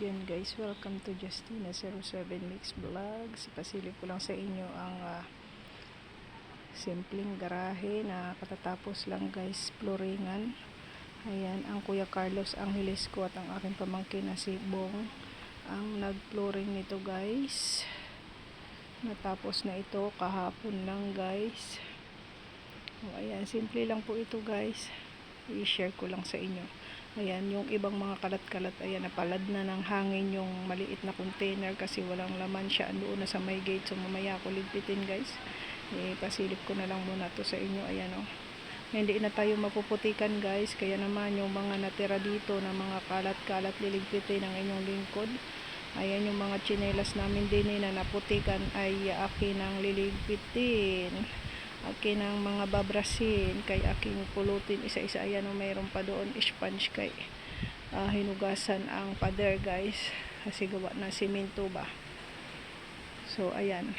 Yan guys, welcome to Justina07 Mix Vlogs. Pasilip ko lang sa inyo ang ah, simpleng garahe na katatapos lang guys, floringan. Ayan, ang Kuya Carlos Angeles ko at ang aking pamangkin na si Bong ang nag-flooring nito guys. Natapos na ito kahapon lang guys. O, ayan, simple lang po ito guys. I-share ko lang sa inyo. Ayan, yung ibang mga kalat-kalat, ayan, napalad na ng hangin yung maliit na container kasi walang laman siya doon na sa may gate. So, mamaya ako ligpitin guys. Eh, pasilip ko na lang muna to sa inyo. Ayan, oh. Hindi na tayo mapuputikan guys. Kaya naman yung mga natira dito na mga kalat-kalat liligpitin ng inyong lingkod. Ayan yung mga chinelas namin din eh, na naputikan ay akin ang liligpitin akin ang mga babrasin kay aking pulutin isa-isa. Ayan o mayroon pa doon sponge kay ah, hinugasan ang pader guys. Kasi gawa na simento ba? So ayan.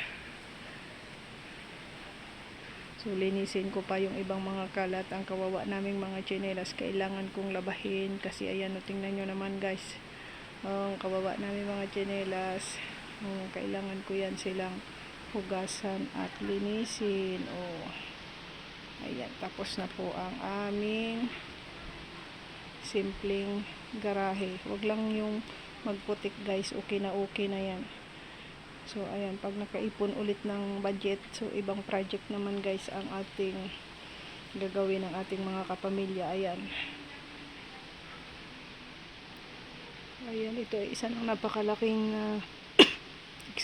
So linisin ko pa yung ibang mga kalat ang kawawa naming mga chinelas. Kailangan kong labahin kasi ayan o tingnan nyo naman guys. Oh, kawawa namin mga chinelas. Oh, kailangan ko yan silang hugasan at linisin. O, ayan, tapos na po ang aming simpleng garahe. Huwag lang yung magputik guys, okay na okay na yan. So, ayan, pag nakaipon ulit ng budget, so ibang project naman guys ang ating gagawin ng ating mga kapamilya. Ayan. Ayan, ito ay isa ng napakalaking uh,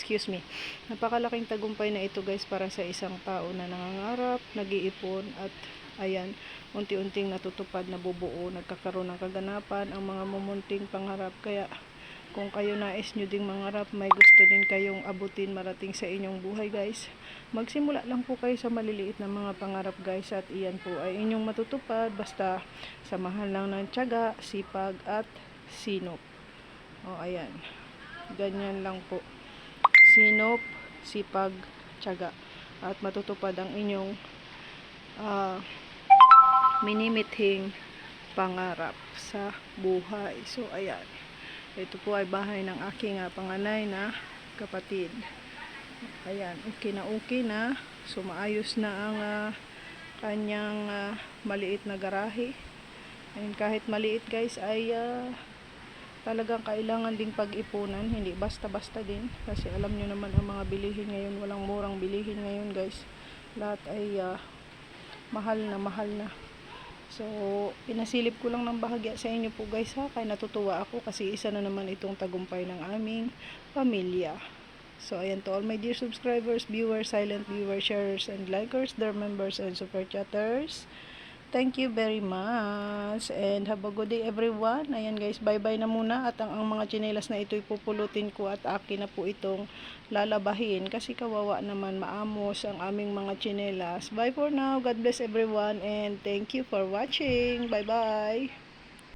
excuse me, napakalaking tagumpay na ito guys para sa isang tao na nangangarap, nag-iipon at ayan, unti-unting natutupad na bubuo, nagkakaroon ng kaganapan ang mga mumunting pangarap. Kaya kung kayo nais nyo ding mangarap, may gusto din kayong abutin marating sa inyong buhay guys. Magsimula lang po kayo sa maliliit na mga pangarap guys at iyan po ay inyong matutupad basta samahan lang ng tiyaga, sipag at sinop. O ayan, ganyan lang po sinop, sipag, tiyaga at matutupad ang inyong uh, minimithing pangarap sa buhay. So, ayan. Ito po ay bahay ng aking uh, panganay na kapatid. Ayan, okay na okay na. So, maayos na ang uh, kanyang uh, maliit na garahe. And kahit maliit guys ay uh, talagang kailangan ding pag-ipunan hindi basta-basta din. Kasi alam nyo naman ang mga bilihin ngayon walang murang bilihin ngayon guys. Lahat ay uh, mahal na mahal na. So pinasilip ko lang ng bahagya sa inyo po guys ha? Kaya natutuwa ako kasi isa na naman itong tagumpay ng aming pamilya. So ayan to all my dear subscribers viewers silent viewers sharers and likers their members and super chatters Thank you very much. And have a good day everyone. Ayan guys, bye-bye na muna. At ang, ang mga chinelas na ito'y pupulutin ko at akin na po itong lalabahin. Kasi kawawa naman maamos ang aming mga chinelas. Bye for now. God bless everyone. And thank you for watching. Bye-bye.